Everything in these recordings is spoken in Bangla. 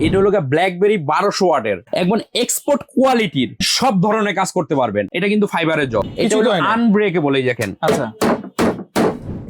এটা হলো ব্ল্যাকবেরি বারোশো ওয়াটের। একদম এক্সপোর্ট কোয়ালিটির সব ধরনের কাজ করতে পারবেন। এটা কিন্তু ফাইবারের জব এটা হলো। আনব্রেকেবল এই দেখেন। আচ্ছা।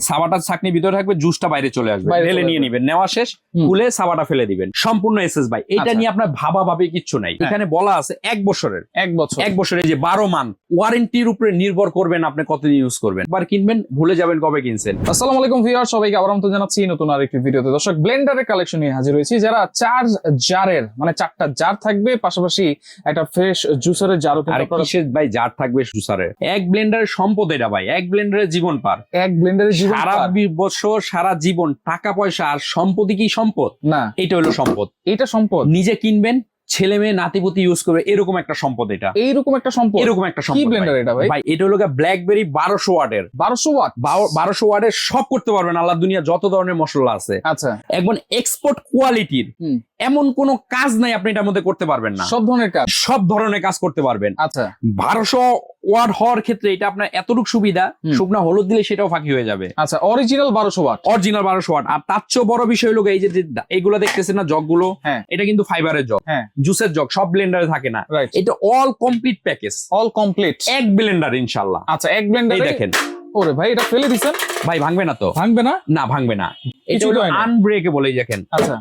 সাবাটা ছাকনি ভিতরে থাকবে জুসটা বাইরে চলে আসবে। ঢেলে নিয়ে। নিবেন। নেওয়া শেষ খুলে সাবাটা ফেলে দিবেন। সম্পূর্ণ এসএস ভাই এটা আচ্ছা। নিয়ে আপনার ভাবা ভাবে কিচ্ছু নাই। হ্যাঁ। এখানে বলা আছে এক বছরের। এক বছর। এক বছরের যে বারো মান। ওয়ারেন্টির উপরে নির্ভর করবেন আপনি কতদিন ইউজ করবেন। একবার কিনবেন ভুলে যাবেন কবে কিনছেন। আসসালামু আলাইকুম ভিউয়ার সবাইকে আবার আমন্ত্রণ জানাচ্ছি নতুন আরেকটি ভিডিওতে। দর্শক ব্লেন্ডারের কালেকশন নিয়ে হাজির হয়েছি। যারা চার জারের মানে চারটা জার থাকবে পাশাপাশি একটা ফ্রেশ জুসারের জারও আর কিন্তু আপনারা ভাই জার থাকবে জুসারের এক ব্লেন্ডারের সম্পদ এটা ভাই। এক ব্লেন্ডারের জীবন পার। এক ব্লেন্ডারের সারা। বছর সারা জীবন টাকা পয়সা আর সম্পত্তি কি সম্পদ? না। এটা হলো সম্পদ। এটা সম্পদ। নিজে কিনবেন ছেলে মেয়ে নাতিপুতি ইউজ করবে এরকম একটা সম্পদ এটা। এইরকম একটা সম্পদ? এরকম একটা কি সম্পদ ব্লেন্ডার এটা ভাই? ভাই এটা হলো ব্ল্যাকবেরি বারোশো ওয়াটের। বারোশো ওয়াট? বারোশো ওয়াটের সব করতে পারবেন আল্লাহ দুনিয়া যত ধরনের মশলা আছে। আচ্ছা। একদম এক্সপোর্ট কোয়ালিটির হুম। এমন কোন কাজ নাই আপনি এটার মধ্যে করতে পারবেন না। সব ধরনের কাজ? সব ধরনের কাজ করতে পারবেন। আচ্ছা। বারোশো ওয়াট হওয়ার ক্ষেত্রে এটা আপনার এতটুকু সুবিধা। শুকনা হলুদ দিলে সেটাও ফাঁকি হয়ে যাবে। আচ্ছা অরিজিনাল বারোশো ওয়াট? অরিজিনাল বারোশো ওয়াট। আর তার চেয়েও বড় বিষয় হলো এই যে এইগুলো দেখতেছেন না জগগুলো হ্যাঁ। এটা কিন্তু ফাইবারের জগ। হ্যাঁ। জুসের জগ সব ব্লেন্ডারে থাকে না। এটা all complete package all complete এক ব্লেন্ডার ইনশাল্লাহ। আচ্ছা এক ব্লেন্ডার দেখেন। ওরে ভাই এটা ফেলে দিছেন? ভাই ভাঙবে না তো? ভাঙবে না? না ভাঙবে না। এটা হলো হয়। আনব্রেকেবল এই দেখেন। আচ্ছা।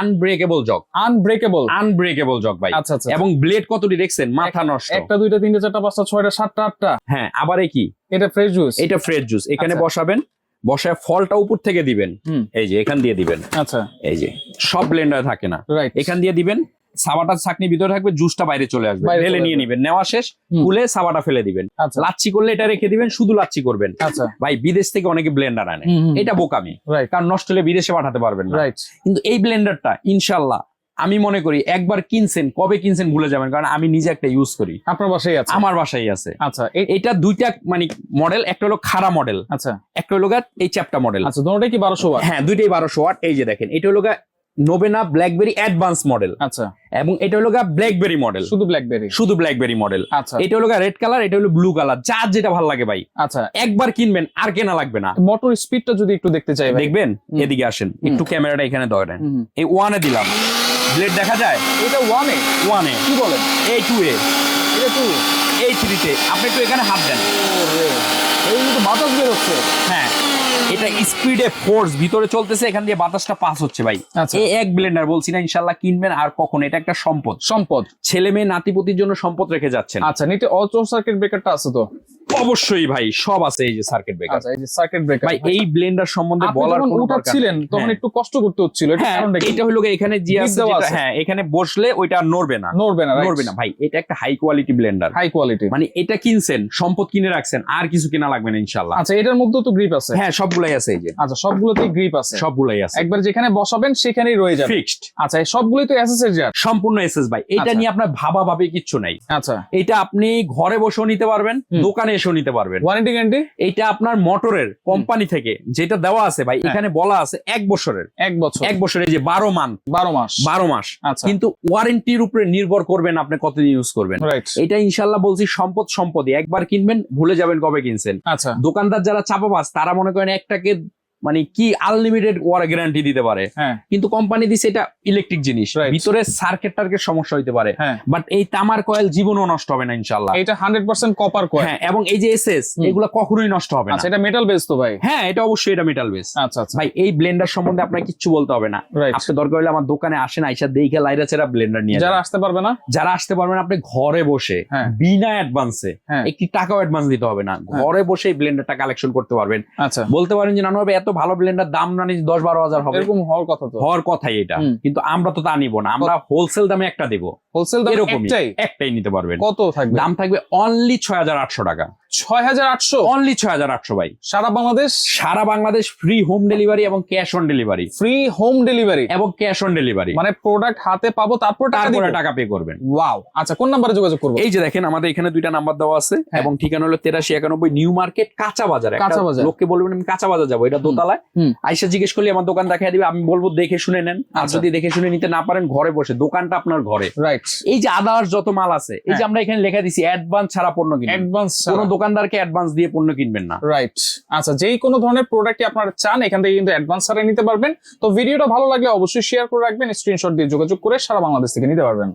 Unbreakable jug unbreakable unbreakable jug ভাই। আচ্ছা আচ্ছা। এবং ব্লেড কতটি দেখছেন? মাথা নষ্ট। একটা দুইটা তিনটা চারটা পাঁচটা ছয়টা সাতটা আটটা। হ্যাঁ আবার কি? এটা ফ্রেশ জুস এটা ফ্রেশ জুস এখানে আচ্ছা। বসাবেন বসায় ফলটা উপর থেকে দিবেন। এই যে এখান দিয়ে দিবেন। আচ্ছা। এই যে সব ব্লেন্ডার থাকে না। এখান দিয়ে দিবেন সাবাটা ছাকনি ভিতরে থাকবে জুসটা বাইরে চলে আসবে। ঢেলে নিয়ে। নিবেন। নেওয়া শেষ। খুলে সাবাটা ফেলে দিবেন। আচ্ছা। লাচ্ছি করলে এটা রেখে দিবেন শুধু লাচ্ছি করবেন। আচ্ছা। ভাই বিদেশ থেকে অনেকে ব্লেন্ডার আনে। এটা বোকামি। কারণ নষ্ট হলে বিদেশে পাঠাতে পারবেন না। কিন্তু এই ব্লেন্ডারটা ইনশাল্লাহ আমি মনে করি একবার কিনছেন কবে কিনছেন ভুলে যাবেন কারণ আমি নিজে একটা ইউজ করি। আপনার বাসায় আছে? আমার বাসায় আছে। আচ্ছা এটা দুইটা মানে মডেল একটা হলো খাড়া মডেল আচ্ছা। একটা হলো এই চ্যাপটা মডেল আচ্ছা দুটোটাই কি বারোশো ওয়াট? হ্যাঁ দুইটাই বারোশো ওয়াট এই যে দেখেন এটা হলো গা নোবেনা ব্ল্যাকবেরি অ্যাডভান্স মডেল আচ্ছা। এবং এটা হলো গা ব্ল্যাকবেরি মডেল শুধু ব্ল্যাকবেরি শুধু ব্ল্যাকবেরি মডেল আচ্ছা। এটা হলো রেড কালার এটা হলো ব্লু কালার যার যেটা ভালো লাগে ভাই। আচ্ছা। একবার কিনবেন আর কেনা লাগবে না। মোটর স্পিডটা যদি একটু দেখতে চাই দেখবেন? এদিকে আসেন। একটু ক্যামেরাটা এখানে ধরেন। এই ওয়ানে দিলাম। ব্লেড দেখা যায়? এটা ওয়ানে ওয়ানে কি বলেন? এই টু এ। এটা টু এই থ্রিতে আপনি একটু এখানে হাত দেন। এই কিন্তু বাতাস বেরোচ্ছে হ্যাঁ এটা স্পিডে ফোর্স ভিতরে চলতেছে এখান দিয়ে বাতাসটা পাস হচ্ছে ভাই। আচ্ছা। এই এক ব্লেন্ডার বলছি না ইনশাল্লাহ কিনবেন আর কখন এটা একটা সম্পদ। সম্পদ। ছেলে মেয়ে নাতিপতির জন্য সম্পদ রেখে যাচ্ছেন। আচ্ছা নিতে অটো সার্কিট ব্রেকারটা আছে তো? অবশ্যই ভাই সব আছে এই যে সার্কিট ব্রেকার আচ্ছা এই যে সার্কিট ব্রেকার ভাই এই ব্লেন্ডার সম্বন্ধে বলার কোনো দরকার উঠাচ্ছিলেন তখন হ্যাঁ। একটু কষ্ট করতে হচ্ছিল এটা হ্যাঁ হলো এখানে Grip আছে হ্যাঁ এখানে বসলে ওইটা নড়বে না। নড়বে না নড়বে না ভাই এটা একটা high quality blender high quality মানে এটা কিনছেন সম্পদ কিনে রাখছেন আর কিছু কিনা লাগবে না ইনশাল্লাহ আচ্ছা এটার মধ্যেও তো গ্রিপ আছে। হ্যাঁ সবগুলাই আছে এই যে। আচ্ছা সবগুলোতেই গ্রিপ আছে। সবগুলাই আছে। একবার যেখানে বসাবেন সেখানেই রয়ে যাবে। ফিক্সড আচ্ছা সবগুলোই তো এসএস এর জার সম্পূর্ণ এসএস ভাই। এটা আচ্ছা। নিয়ে আপনার ভাবা ভাবে কিচ্ছু নাই। আচ্ছা। এটা আপনি ঘরে বসেও নিতে পারবেন। দোকানে এসেও নিতে পারবেন। ওয়ারেন্টি গ্যারান্টি এটা আপনার মোটরের কোম্পানি থেকে যেটা দেওয়া আছে ভাই হ্যাঁ। এখানে বলা আছে এক বছরের। এক বছর। এক বছরের যে বারো মান। বারো মাস। বারো মাস। আচ্ছা। কিন্তু ওয়ারেন্টির উপরে নির্ভর করবেন আপনি কতদিন ইউজ করবেন। এটা ইনশাল্লাহ বলছি সম্পদ সম্পদে। একবার কিনবেন ভুলে যাবেন কবে কিনছেন। আচ্ছা। দোকানদার যারা চাপাবাস তারা মনে করেন একটাকে মানে কি আনলিমিটেড ওয়ার গ্যারান্টি দিতে পারে। হ্যাঁ। কিন্তু কোম্পানি দিছে এটা ইলেকট্রিক জিনিস। ভিতরে সার্কিট টার্কের সমস্যা হইতে পারে। হ্যাঁ। বাট এই তামার কয়েল জীবনও নষ্ট হবে না ইনশাল্লাহ এটা হান্ড্রেড পার্সেন্ট কপার কয়েল হ্যাঁ এবং এই যে এসএস। এগুলো কখনোই নষ্ট হবে না। আচ্ছা এটা মেটাল বেস তো ভাই? হ্যাঁ এটা অবশ্যই এটা মেটাল বেস আচ্ছা আচ্ছা। ভাই এই ব্লেন্ডার সম্বন্ধে আপনাকে কিচ্ছু বলতে হবে না। আপনি দরকার হলে আমার দোকানে আসেন আইসা দেখে লাইরা চেরা ব্লেন্ডার নিয়ে যারা আসতে পারবে না? যারা আসতে পারবে না আপনি ঘরে বসে হ্যাঁ। বিনা অ্যাডভান্সে হ্যাঁ। একটি টাকাও অ্যাডভান্স দিতে হবে না। ঘরে বসে এই ব্লেন্ডারটা কালেকশন করতে পারবেন। আচ্ছা। বলতে পারেন যে নানু এত ভালো ব্লেন্ডার দাম না নিয়ে দশ বারো হাজার হবে। এরকম হওয়ার কথা তো। হওয়ার কথাই এটা। কিন্তু আমরা তো তা নিব না। আমরা হোলসেল দামে একটা দেবো। হোলসেল দাম এরকমই। একটাই? একটাই নিতে পারবেন। কত থাকবে? দাম থাকবে অনলি ছয় হাজার আটশো টাকা। ছয় হাজার আটশো? অনলি ছয় হাজার আটশো ভাই। সারা বাংলাদেশ? সারা বাংলাদেশ ফ্রি হোম ডেলিভারি এবং cash on delivery free home delivery এবং ক্যাশ অন ডেলিভারি মানে প্রোডাক্ট হাতে পাবো তারপর টাকা তারপরে টাকা পে করবেন। ওয়াও আচ্ছা কোন নাম্বারে যোগাযোগ করব? এই যে দেখেন আমাদের এখানে দুইটা নাম্বার দেওয়া আছে হ্যাঁ। এবং ঠিকানা হলো তেরাশি একানব্বই নিউ মার্কেট কাঁচা বাজার। কাঁচা বাজার। লোককে বলবেন আমি কাঁচা বাজার যাব। এটা দোতলায়। আইসা জিজ্ঞেস করলে আমার দোকান দেখাই দিবে আমি বলব দেখে শুনে নেন। আর আচ্ছা। যদি দেখে শুনে নিতে না পারেন ঘরে বসে। দোকানটা আপনার ঘরে। রাইট এই যে আদার্স যত মাল আছে এই যে হ্যাঁ। আমরা এখানে লেখা দিছি অ্যাডভান্স ছাড়া পণ্য কিনবেন অ্যাডভান্স কোনো দোকানদারকে অ্যাডভান্স দিয়ে পণ্য কিনবেন না। রাইট আচ্ছা যেই কোনো ধরনের প্রোডাক্টই আপনারা চান এখান থেকে কিন্তু অ্যাডভান্স ছাড়া নিতে পারবেন। তো ভিডিওটা ভালো লাগলে অবশ্যই শেয়ার করে রাখবেন স্ক্রিনশট দিয়ে যোগাযোগ করে সারা বাংলাদেশ থেকে নিতে পারবেন।